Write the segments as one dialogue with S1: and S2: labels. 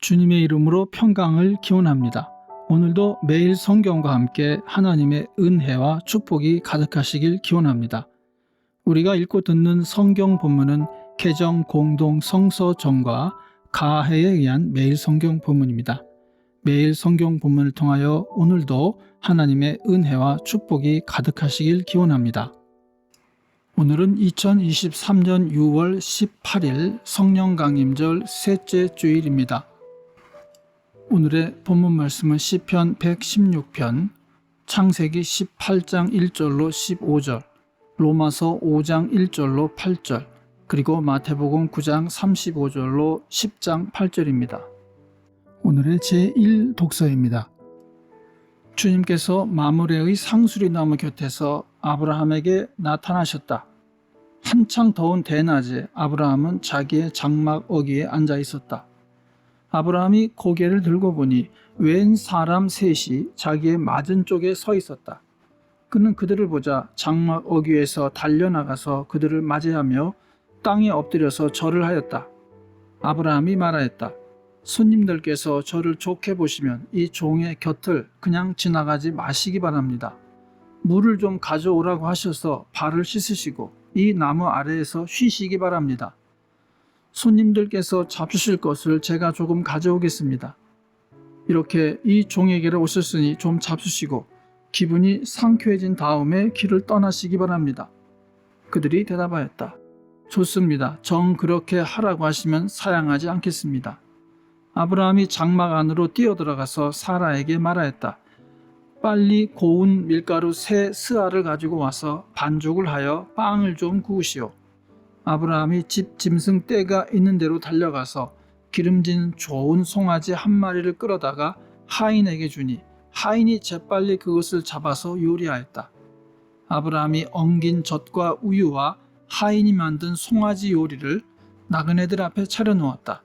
S1: 주님의 이름으로 평강을 기원합니다. 오늘도 매일 성경과 함께 하나님의 은혜와 축복이 가득하시길 기원합니다. 우리가 읽고 듣는 성경 본문은 개정 공동 성서정과 가해에 의한 매일 성경 본문입니다. 매일 성경 본문을 통하여 오늘도 하나님의 은혜와 축복이 가득하시길 기원합니다. 오늘은 2023년 6월 18일 성령 강림절 셋째 주일입니다. 오늘의 본문 말씀은 시편 116편, 창세기 18장 1절로 15절, 로마서 5장 1절로 8절, 그리고 마태복음 9장 35절로 10장 8절입니다. 오늘의 제1 독서입니다. 주님께서 마므레의 상수리 나무 곁에서 아브라함에게 나타나셨다. 한창 더운 대낮에 아브라함은 자기의 장막 어귀에 앉아 있었다. 아브라함이 고개를 들고 보니 웬 사람 셋이 자기의 맞은 쪽에 서 있었다. 그는 그들을 보자 장막 어귀에서 달려나가서 그들을 맞이하며 땅에 엎드려서 절을 하였다. 아브라함이 말하였다. 손님들께서 저를 좋게 보시면 이 종의 곁을 그냥 지나가지 마시기 바랍니다. 물을 좀 가져오라고 하셔서 발을 씻으시고 이 나무 아래에서 쉬시기 바랍니다. 손님들께서 잡수실 것을 제가 조금 가져오겠습니다. 이렇게 이 종에게로 오셨으니 좀 잡수시고 기분이 상쾌해진 다음에 길을 떠나시기 바랍니다. 그들이 대답하였다. 좋습니다. 정 그렇게 하라고 하시면 사양하지 않겠습니다. 아브라함이 장막 안으로 뛰어들어가서 사라에게 말하였다. 빨리 고운 밀가루 세 스아를 가지고 와서 반죽을 하여 빵을 좀 구우시오. 아브라함이 집 짐승 떼가 있는 대로 달려가서 기름진 좋은 송아지 한 마리를 끌어다가 하인에게 주니 하인이 재빨리 그것을 잡아서 요리하였다. 아브라함이 엉긴 젖과 우유와 하인이 만든 송아지 요리를 나그네들 앞에 차려놓았다.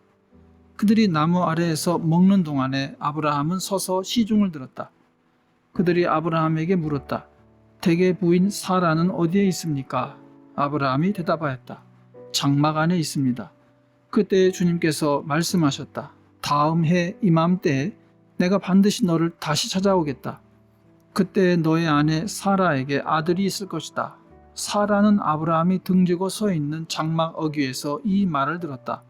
S1: 그들이 나무 아래에서 먹는 동안에 아브라함은 서서 시중을 들었다. 그들이 아브라함에게 물었다. 대개 부인 사라는 어디에 있습니까? 아브라함이 대답하였다. 장막 안에 있습니다. 그때 주님께서 말씀하셨다. 다음 해 이맘때에 내가 반드시 너를 다시 찾아오겠다. 그때 너의 아내 사라에게 아들이 있을 것이다. 사라는 아브라함이 등지고 서 있는 장막 어귀에서 이 말을 들었다.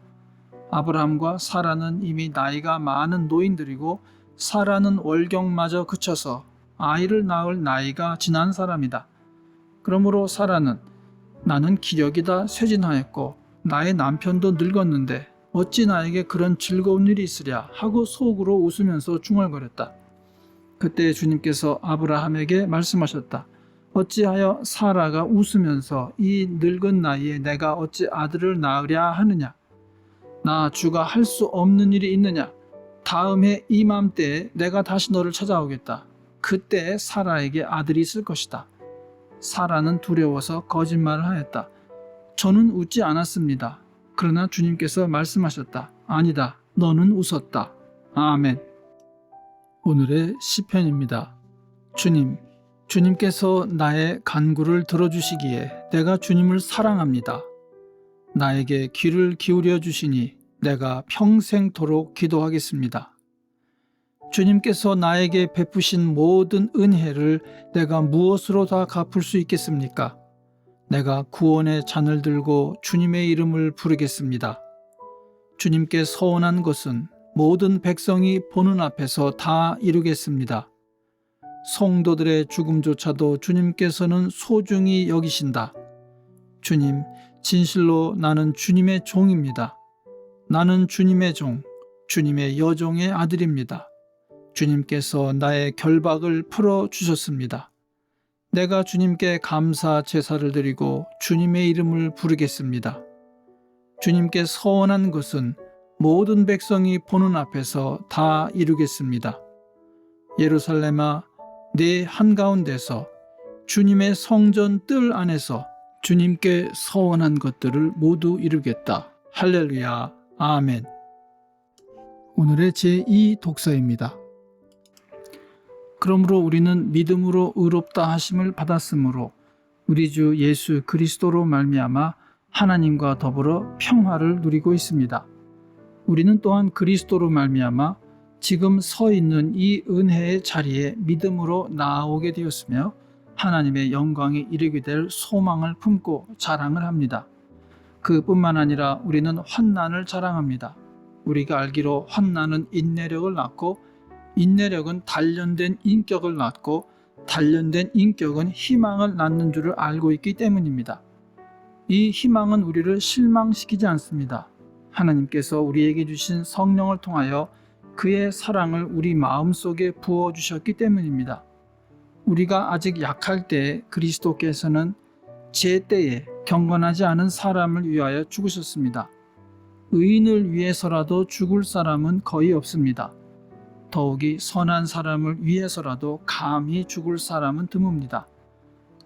S1: 아브라함과 사라는 이미 나이가 많은 노인들이고 사라는 월경마저 그쳐서 아이를 낳을 나이가 지난 사람이다. 그러므로 사라는 나는 기력이 다 쇠진하였고 나의 남편도 늙었는데 어찌 나에게 그런 즐거운 일이 있으랴 하고 속으로 웃으면서 중얼거렸다. 그때 주님께서 아브라함에게 말씀하셨다. 어찌하여 사라가 웃으면서 이 늙은 나이에 내가 어찌 아들을 낳으랴 하느냐? 나 주가 할 수 없는 일이 있느냐? 다음 해 이맘때에 내가 다시 너를 찾아오겠다. 그때 사라에게 아들이 있을 것이다. 사라는 두려워서 거짓말을 하였다. 저는 웃지 않았습니다. 그러나 주님께서 말씀하셨다. 아니다. 너는 웃었다. 아멘. 오늘의 시편입니다. 주님, 주님께서 나의 간구를 들어주시기에 내가 주님을 사랑합니다. 나에게 귀를 기울여 주시니 내가 평생토록 기도하겠습니다. 주님께서 나에게 베푸신 모든 은혜를 내가 무엇으로 다 갚을 수 있겠습니까? 내가 구원의 잔을 들고 주님의 이름을 부르겠습니다. 주님께 서원한 것은 모든 백성이 보는 앞에서 다 이루겠습니다. 성도들의 죽음조차도 주님께서는 소중히 여기신다. 주님, 진실로 나는 주님의 종입니다. 나는 주님의 종, 주님의 여종의 아들입니다. 주님께서 나의 결박을 풀어 주셨습니다. 내가 주님께 감사 제사를 드리고 주님의 이름을 부르겠습니다. 주님께 서원한 것은 모든 백성이 보는 앞에서 다 이루겠습니다. 예루살렘아, 내 한가운데서 주님의 성전 뜰 안에서 주님께 서원한 것들을 모두 이루겠다. 할렐루야. 아멘. 오늘의 제2 독서입니다. 그러므로 우리는 믿음으로 의롭다 하심을 받았으므로 우리 주 예수 그리스도로 말미암아 하나님과 더불어 평화를 누리고 있습니다. 우리는 또한 그리스도로 말미암아 지금 서 있는 이 은혜의 자리에 믿음으로 나아오게 되었으며 하나님의 영광에 이르게 될 소망을 품고 자랑을 합니다. 그뿐만 아니라 우리는 환난을 자랑합니다. 우리가 알기로 환난은 인내력을 낳고 인내력은 단련된 인격을 낳고 단련된 인격은 희망을 낳는 줄을 알고 있기 때문입니다. 이 희망은 우리를 실망시키지 않습니다. 하나님께서 우리에게 주신 성령을 통하여 그의 사랑을 우리 마음속에 부어 주셨기 때문입니다. 우리가 아직 약할 때 그리스도께서는 제 때에 경건하지 않은 사람을 위하여 죽으셨습니다. 의인을 위해서라도 죽을 사람은 거의 없습니다. 더욱이 선한 사람을 위해서라도 감히 죽을 사람은 드뭅니다.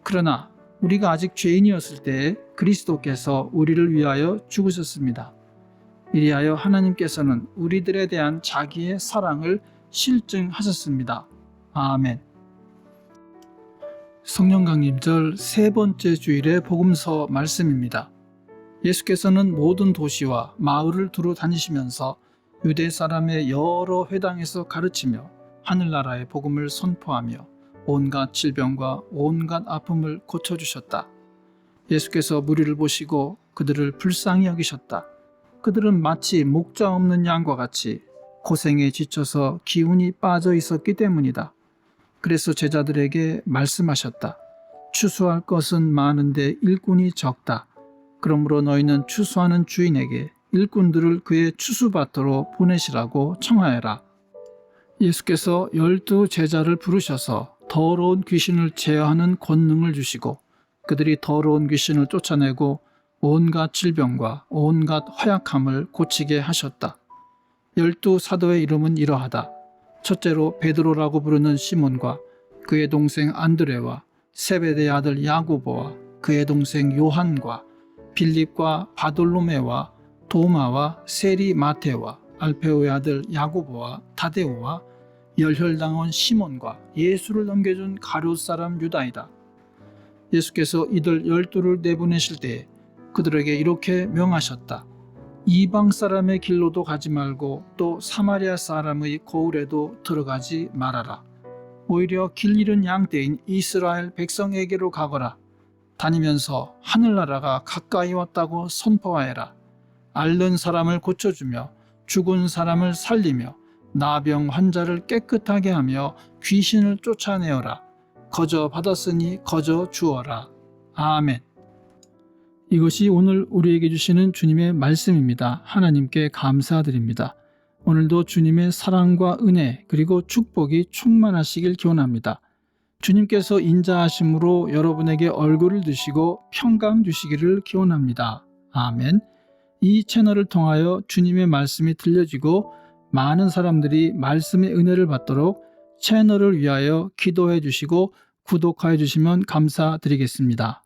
S1: 그러나 우리가 아직 죄인이었을 때 그리스도께서 우리를 위하여 죽으셨습니다. 이리하여 하나님께서는 우리들에 대한 자기의 사랑을 실증하셨습니다. 아멘. 성령 강림절 세 번째 주일의 복음서 말씀입니다. 예수께서는 모든 도시와 마을을 두루 다니시면서 유대 사람의 여러 회당에서 가르치며 하늘나라의 복음을 선포하며 온갖 질병과 온갖 아픔을 고쳐주셨다. 예수께서 무리를 보시고 그들을 불쌍히 여기셨다. 그들은 마치 목자 없는 양과 같이 고생에 지쳐서 기운이 빠져 있었기 때문이다. 그래서 제자들에게 말씀하셨다. 추수할 것은 많은데 일꾼이 적다. 그러므로 너희는 추수하는 주인에게 일꾼들을 그의 추수밭으로 보내시라고 청하여라. 예수께서 열두 제자를 부르셔서 더러운 귀신을 제어하는 권능을 주시고 그들이 더러운 귀신을 쫓아내고 온갖 질병과 온갖 허약함을 고치게 하셨다. 열두 사도의 이름은 이러하다. 첫째로 베드로라고 부르는 시몬과 그의 동생 안드레와 세베대 아들 야고보와 그의 동생 요한과 빌립과 바돌로메와 도마와 세리 마테와 알페오의 아들 야고보와 타데오와 열혈당원 시몬과 예수를 넘겨준 가룟 사람 유다이다. 예수께서 이들 열두를 내보내실 때에 그들에게 이렇게 명하셨다. 이방 사람의 길로도 가지 말고 또 사마리아 사람의 거울에도 들어가지 말아라. 오히려 길 잃은 양떼인 이스라엘 백성에게로 가거라. 다니면서 하늘나라가 가까이 왔다고 선포하여라. 앓는 사람을 고쳐주며 죽은 사람을 살리며 나병 환자를 깨끗하게 하며 귀신을 쫓아내어라. 거저 받았으니 거저 주어라. 아멘. 이것이 오늘 우리에게 주시는 주님의 말씀입니다. 하나님께 감사드립니다. 오늘도 주님의 사랑과 은혜 그리고 축복이 충만하시길 기원합니다. 주님께서 인자하심으로 여러분에게 얼굴을 드시고 평강 주시기를 기원합니다. 아멘. 이 채널을 통하여 주님의 말씀이 들려지고 많은 사람들이 말씀의 은혜를 받도록 채널을 위하여 기도해 주시고 구독하여 주시면 감사드리겠습니다.